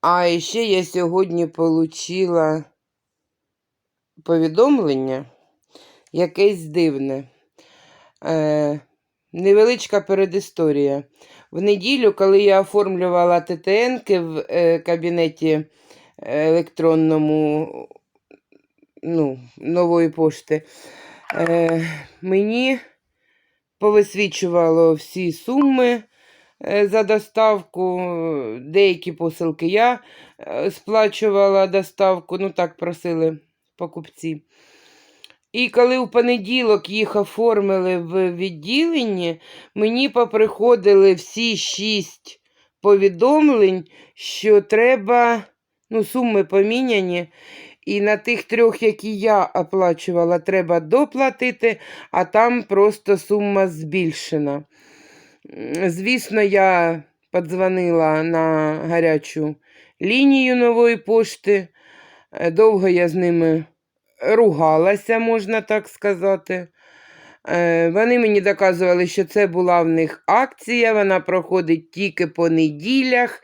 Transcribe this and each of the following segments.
А ще я сьогодні отримала повідомлення якесь дивне. Е, невеличка передісторія. В неділю, коли я оформлювала ТТНки в е, кабінеті електронному ну, нової пошти, е, мені повисвічувало всі суми за доставку. Деякі посилки я е, сплачувала доставку, ну так просили покупці. І коли в понеділок їх оформили в відділенні, мені поприходили всі шість повідомлень, що треба, ну, суми поміняні. І на тих трьох, які я оплачувала, треба доплатити, а там просто сума збільшена. Звісно, я подзвонила на гарячу лінію нової пошти. Е, Довго я з ними ругалася, можна так сказати. Е, Вони мені доказували, що це була в них акція, вона проходить тільки по неділях,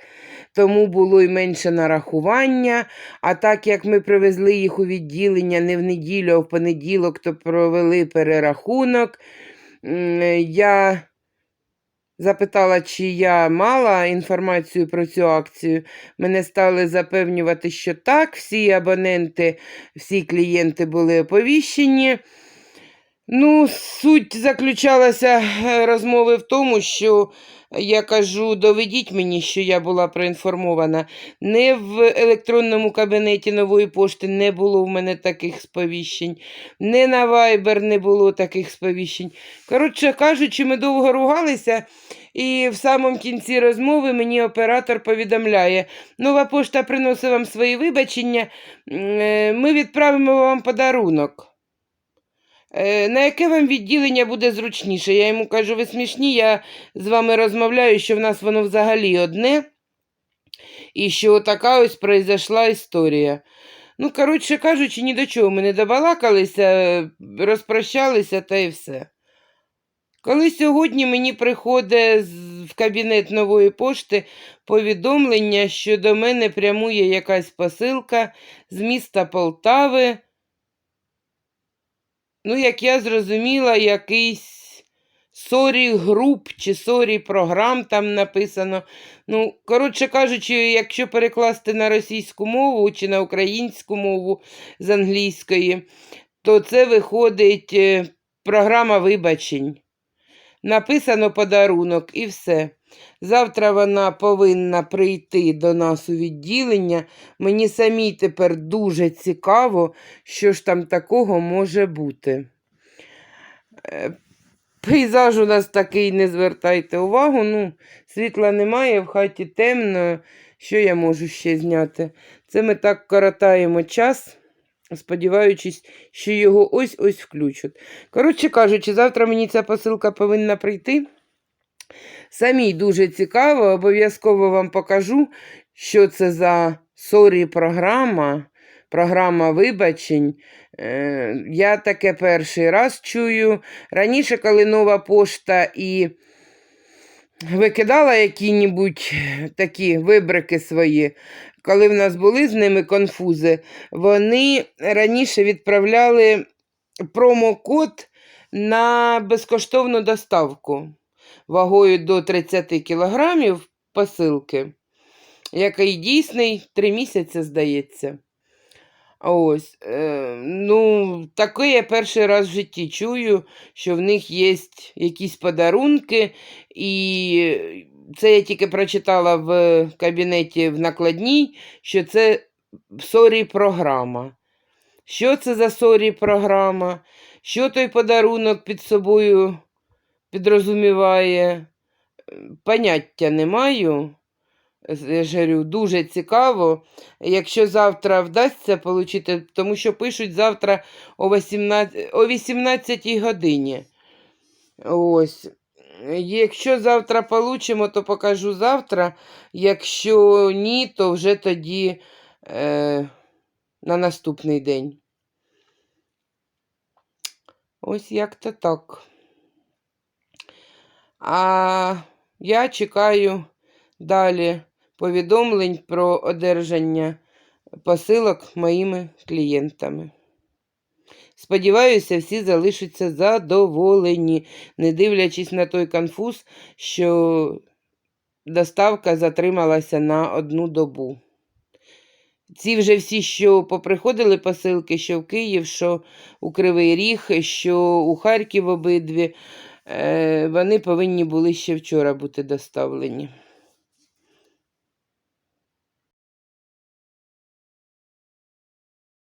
тому було й менше нарахування. А так як ми привезли їх у відділення не в неділю, а в понеділок, то провели перерахунок. Я запитала, чи я мала інформацію про цю акцію. Мене стали запевнювати, що так, всі абоненти, всі клієнти були оповіщені. Ну, суть заключалася е, розмови в тому, що я кажу, доведіть мені, що я була проінформована. Не в електронному кабінеті нової пошти не було в мене таких сповіщень, не на Viber не було таких сповіщень. Коротше кажучи, ми довго ругалися, і в самому кінці розмови мені оператор повідомляє: нова пошта приносить вам свої вибачення, е, ми відправимо вам подарунок. Е, На яке вам відділення буде зручніше? Я йому кажу, ви смішні, я з вами розмовляю, що в нас воно взагалі одне, і що така ось произошла історія. Ну, коротше кажучи, ні до чого ми не добалакалися, розпрощалися та й все. Коли сьогодні мені приходить в кабінет нової пошти повідомлення, що до мене прямує якась посилка з міста Полтави, Ну, як я зрозуміла, якийсь сорі груп чи сорі програм там написано. Ну, коротше кажучи, якщо перекласти на російську мову чи на українську мову з англійської, то це виходить е, програма вибачень. Написано подарунок і все. Завтра вона повинна прийти до нас у відділення. Мені самій тепер дуже цікаво, що ж там такого може бути. Е, Пейзаж у нас такий, не звертайте увагу. Ну, світла немає, в хаті темно. Що я можу ще зняти? Це ми так коротаємо час, сподіваючись, що його ось-ось включать. Коротше кажучи, завтра мені ця посилка повинна прийти. Самій дуже цікаво, обов'язково вам покажу, що це за сорі програма, програма вибачень. Е, Я таке перший раз чую. Раніше, коли нова пошта і викидала які-небудь такі вибрики свої, коли в нас були з ними конфузи, вони раніше відправляли промокод на безкоштовну доставку вагою до 30 кілограмів посилки, який дійсний 3 місяці, здається. Ось, е, ну, таке я перший раз в житті чую, що в них є якісь подарунки, і це я тільки прочитала в кабінеті в накладній, що це сорі програма. Що це за сорі програма? Що той подарунок під собою підрозуміває? Поняття не маю. З- Я ж дуже цікаво. Якщо завтра вдасться отримати, тому що пишуть завтра о 18, о 18 годині. Ось. Якщо завтра получимо, то покажу завтра. Якщо ні, то вже тоді е, на наступний день. Ось як-то так. А я чекаю далі повідомлень про одержання посилок моїми клієнтами. Сподіваюся, всі залишаться задоволені, не дивлячись на той конфуз, що доставка затрималася на одну добу. Ці вже всі, що поприходили посилки, що в Київ, що у Кривий Ріг, що у Харків обидві, вони повинні були ще вчора бути доставлені.